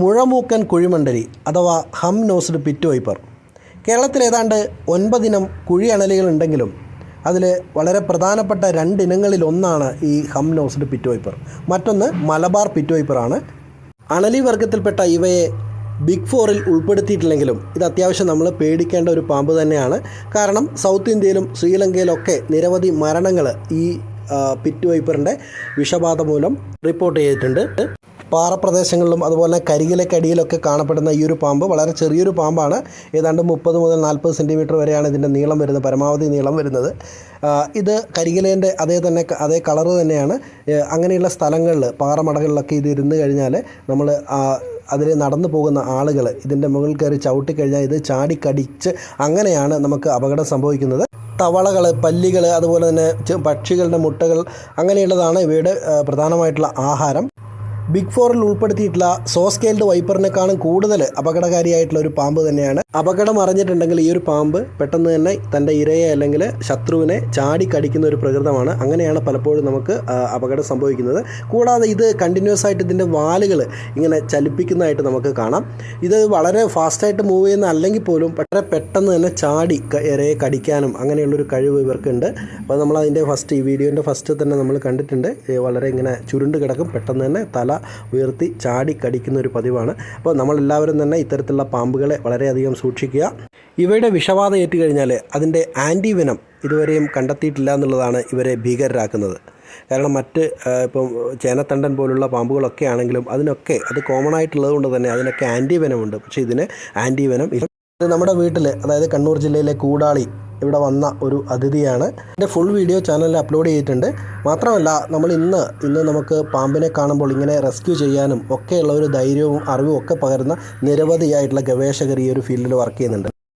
മുഴമൂക്കൻ കുഴിമണ്ഡലി അഥവാ ഹം nosed pit wiper. കേരളത്തിൽ ഏതാണ്ട് ഒൻപതിനം കുഴിയണലികളുണ്ടെങ്കിലും അതിൽ വളരെ പ്രധാനപ്പെട്ട രണ്ടിനങ്ങളിൽ ഒന്നാണ് ഈ ഹം നോസ്ഡ് പിറ്റ് വൈപ്പർ. മറ്റൊന്ന് മലബാർ പിറ്റ് വൈപ്പറാണ് അണലി വർഗത്തിൽപ്പെട്ട ഇവയെ ബിഗ് ഫോറിൽ ഉൾപ്പെടുത്തിയിട്ടില്ലെങ്കിലും ഇത് അത്യാവശ്യം നമ്മൾ പേടിക്കേണ്ട ഒരു പാമ്പ് തന്നെയാണ്. കാരണം സൗത്ത് ഇന്ത്യയിലും ശ്രീലങ്കയിലൊക്കെ നിരവധി മരണങ്ങൾ ഈ പിറ്റ് വൈപ്പറിന്റെ വിഷബാധ മൂലം റിപ്പോർട്ട് ചെയ്തിട്ടുണ്ട്. പാറപ്രദേശങ്ങളിലും അതുപോലെ കരികിലക്കടിയിലൊക്കെ കാണപ്പെടുന്ന ഈ ഒരു പാമ്പ് വളരെ ചെറിയൊരു പാമ്പാണ്. ഏതാണ്ട് മുപ്പത് മുതൽ നാൽപ്പത് സെന്റിമീറ്റർ വരെയാണ് ഇതിന്റെ നീളം വരുന്നത് പരമാവധി നീളം വരുന്നത്. ഇത് കരികിലേന്റെ അതേ തന്നെ അതേ കളറ് തന്നെയാണ്. അങ്ങനെയുള്ള സ്ഥലങ്ങളിൽ പാറമടകളിലൊക്കെ ഇത് ഇരുന്ന് കഴിഞ്ഞാൽ നമ്മൾ അതിൽ നടന്നു പോകുന്ന ആളുകൾ ഇതിന്റെ മുകളിൽ കയറി ചവിട്ടിക്കഴിഞ്ഞാൽ ഇത് ചാടിക്കടിച്ച് അങ്ങനെയാണ് നമുക്ക് അപകടം സംഭവിക്കുന്നത്. തവളകൾ പല്ലികൾ അതുപോലെ തന്നെ പക്ഷികളുടെ മുട്ടകൾ അങ്ങനെയുള്ളതാണ് ഇവയുടെ പ്രധാനമായിട്ടുള്ള ആഹാരം. ബിഗ് ഫോറിൽ ഉൾപ്പെടുത്തിയിട്ടുള്ള സോ സ്കെയിൽഡ് വൈപ്പറിനെക്കാളും കൂടുതൽ അപകടകാരിയായിട്ടുള്ള ഒരു പാമ്പ് തന്നെയാണ്. അപകടം അറിഞ്ഞിട്ടുണ്ടെങ്കിൽ ഈ ഒരു പാമ്പ് പെട്ടെന്ന് തന്നെ തന്റെ ഇരയെ അല്ലെങ്കിൽ ശത്രുവിനെ ചാടി കടിക്കുന്ന ഒരു പ്രകൃതമാണ്. അങ്ങനെയാണ് പലപ്പോഴും നമുക്ക് അപകടം സംഭവിക്കുന്നത്. കൂടാതെ ഇത് കണ്ടിന്യൂസ് ആയിട്ട് ഇതിന്റെ വാലുകൾ ഇങ്ങനെ ചലിപ്പിക്കുന്നതായിട്ട് നമുക്ക് കാണാം. ഇത് വളരെ ഫാസ്റ്റായിട്ട് മൂവ് ചെയ്യുന്ന അല്ലെങ്കിൽ പോലും വളരെ പെട്ടെന്ന് തന്നെ ചാടി ഇരയെ കടിക്കാനും അങ്ങനെയുള്ളൊരു കഴിവ് ഇവർക്കുണ്ട്. അപ്പോൾ നമ്മൾ അതിന്റെ ഫസ്റ്റ് ഈ വീഡിയോന്റെ ഫസ്റ്റ് തന്നെ നമ്മൾ കണ്ടിട്ടുണ്ട്. വളരെ ഇങ്ങനെ ചുരുണ്ട് കിടക്കും. പെട്ടെന്ന് തന്നെ തല ഉയർത്തി ചാടി കടിക്കുന്ന ഒരു പതിവാണ്. അപ്പോൾ നമ്മളെല്ലാവരും തന്നെ ഇത്തരത്തിലുള്ള പാമ്പുകളെ വളരെയധികം സൂക്ഷിക്കുക. ഇവയുടെ വിഷവാദം ഏറ്റു കഴിഞ്ഞാൽ അതിന്റെ ആന്റിവെനം ഇതുവരെയും കണ്ടെത്തിയിട്ടില്ല എന്നുള്ളതാണ് ഇവരെ ഭീകരരാക്കുന്നത്. കാരണം മറ്റ് ഇപ്പം ചേനത്തണ്ടൻ പോലുള്ള പാമ്പുകളൊക്കെ ആണെങ്കിലും അതിനൊക്കെ അത് കോമൺ ആയിട്ടുള്ളത് കൊണ്ട് തന്നെ അതിനൊക്കെ ആന്റിവെനമുണ്ട്. പക്ഷേ ഇതിന് ആന്റിവെനം നമ്മുടെ വീട്ടിൽ അതായത് കണ്ണൂർ ജില്ലയിലെ കൂടാളി ഇവിടെ വന്ന ഒരു അതിഥിയാണ്. എന്റെ ഫുൾ വീഡിയോ ചാനലിൽ അപ്ലോഡ് ചെയ്തിട്ടുണ്ട്. മാത്രമല്ല നമ്മൾ ഇന്ന് ഇന്ന് നമുക്ക് പാമ്പിനെ കാണുമ്പോൾ ഇങ്ങനെ റെസ്ക്യൂ ചെയ്യാനും ഒക്കെയുള്ള ഒരു ധൈര്യവും അറിവും ഒക്കെ പകരുന്ന നിരവധിയായിട്ടുള്ള ഗവേഷകർ ഈ ഒരു ഫീൽഡിൽ വർക്ക് ചെയ്യുന്നുണ്ട്.